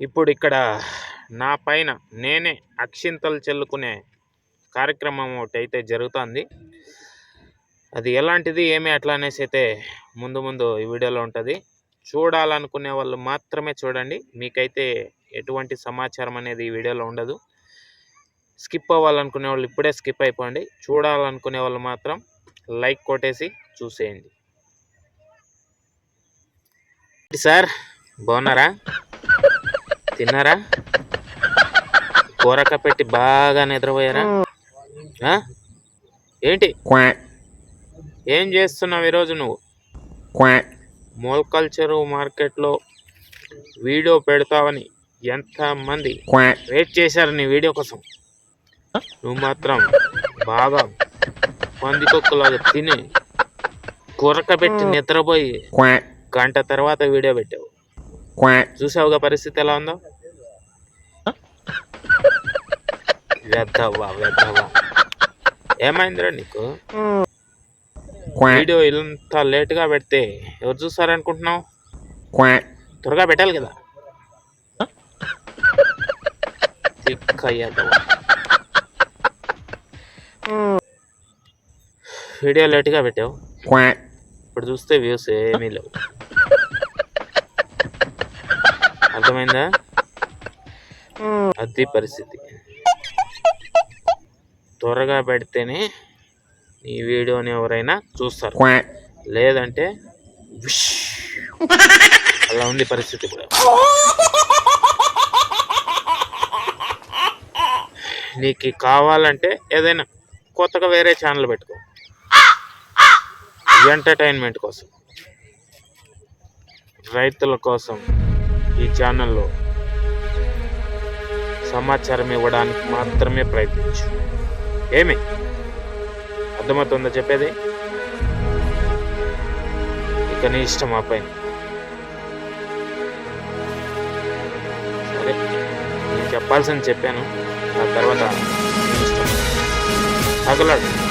ఇప్పుడు ఇక్కడ నా పైన నేనే అక్షింతలు చెల్లుకునే కార్యక్రమం ఒకటి అయితే జరుగుతుంది. అది ఎలాంటిది ఏమి అట్లా అనేసి అయితే ముందు ముందు ఈ వీడియోలో ఉంటుంది. చూడాలనుకునే వాళ్ళు మాత్రమే చూడండి. మీకైతే ఎటువంటి సమాచారం అనేది ఈ వీడియోలో ఉండదు. స్కిప్ అవ్వాలనుకునే వాళ్ళు ఇప్పుడే స్కిప్ అయిపోండి. చూడాలనుకునే వాళ్ళు మాత్రం లైక్ కొట్టేసి చూసేయండి. సార్ బాగున్నారా? తిన్నారా? కూరక పెట్టి బాగా నిద్రపోయారా? ఏంటి? ఏం చేస్తున్నావు ఈరోజు నువ్వు? మోల్కల్చరు మార్కెట్లో వీడియో పెడతావని ఎంతమంది వెయిట్ చేశారు నీ వీడియో కోసం? నువ్వు మాత్రం బాగా పందికొక్కలాగా తిని కూరక పెట్టి నిద్రపోయి quack. గంట తర్వాత వీడియో పెట్టావు. చూసావుగా పరిస్థితి ఎలా ఉందో వెద్దవ్వా వెద్దవ్వా ఏమైందిరా నీకు వీడియో ఇంత లేట్గా పెడితే ఎవరు చూస్తారనుకుంటున్నావు త్వరగా పెట్టాలి కదా. వీడియో లేట్గా పెట్టావు ఇప్పుడు చూస్తే వ్యూస్ ఏమీ లేవు అర్థమైందా? అది పరిస్థితి. త్వరగా పెడితేనే ఈ వీడియోని ఎవరైనా చూస్తారు. లేదంటే విష్. అలా ఉంది పరిస్థితి ఇప్పుడు నీకు కావాలంటే ఏదైనా కొత్తగా వేరే ఛానల్ పెట్టుకో. ఎంటర్టైన్మెంట్ కోసం. రైతుల కోసం. ఈ ఛానల్లో సమాచారం ఇవ్వడానికి మాత్రమే ప్రయత్నించు. ఏమి? అర్థమవుతుందా చెప్పేది? ఇక నీ ఇష్టం ఆ పైన. సరే నేను చెప్పాల్సింది చెప్పాను. ఆ తర్వాత ఇష్టం. తగలడు.